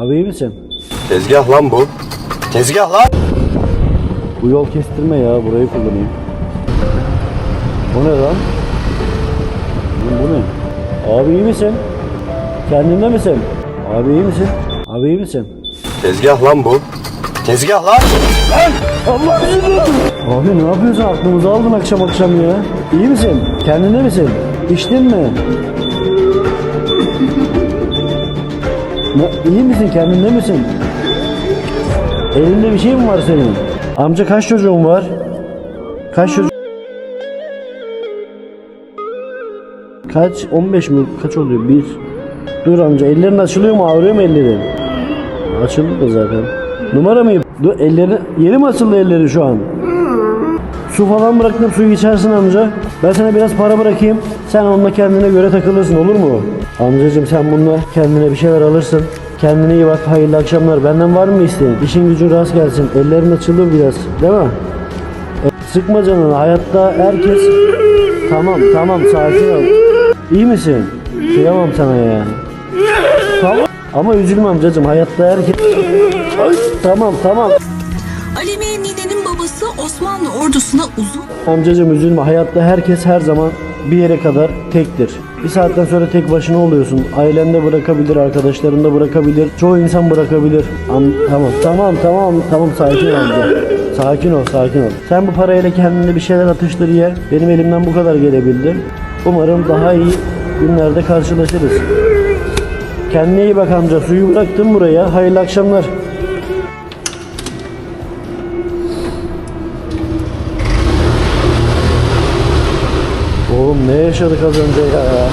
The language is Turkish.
Abi iyi misin? Tezgah lan bu. Tezgah lan. Bu yol kestirme ya burayı kullanayım. Bu ne lan? Lan bu ne? Abi iyi misin? Kendinde misin? Abi iyi misin? Abi iyi misin? Tezgah lan bu. Tezgah lan. Allah Abi ne yapıyorsun? Aklımızı aldın akşam akşam ya. İyi misin? Kendinde misin? İçtin mi? Ne, iyi misin? Kendinde misin? Elinde bir şey mi var senin? Amca kaç çocuğun var? Kaç çocuk? Kaç? 15 mi? Kaç oluyor? Bir. Dur amca ellerin açılıyor mu? Ağrıyor mu ellerin? Açıldı da zaten. Numara mı? Dur elleri yeri mi açıldı elleri şu an? Su falan bıraktım suyu içersin amca. Ben sana biraz para bırakayım. Sen onunla kendine göre takılırsın olur mu? Amcacım sen bununla kendine bir şeyler alırsın. Kendine iyi bak hayırlı akşamlar. Benden var mı isteğin? İşin gücün rast gelsin. Ellerin açılır biraz. Değil mi? E, sıkma canını. Hayatta herkes... Tamam tamam sakin ol. İyi misin? Kıyamam sana ya. Tamam. Ama üzülme amcacım. Hayatta herkes... Ay, tamam tamam. Ali Memni'nin babası Osmanlı ordusuna uzun Amcacım üzülme. Hayatta herkes her zaman bir yere kadar tektir. Bir saatten sonra tek başına oluyorsun. Ailen de bırakabilir, arkadaşların da bırakabilir. Çoğu insan bırakabilir. Am- tamam, tamam, tamam, tamam sakin ol amca. Sakin ol, sakin ol. Sen bu parayla kendine bir şeyler atıştır ye. Benim elimden bu kadar gelebildi. Umarım daha iyi günlerde karşılaşırız. Kendine iyi bak amca. Suyu bıraktım buraya. Hayırlı akşamlar. Oğlum ne yaşadık az önce ya?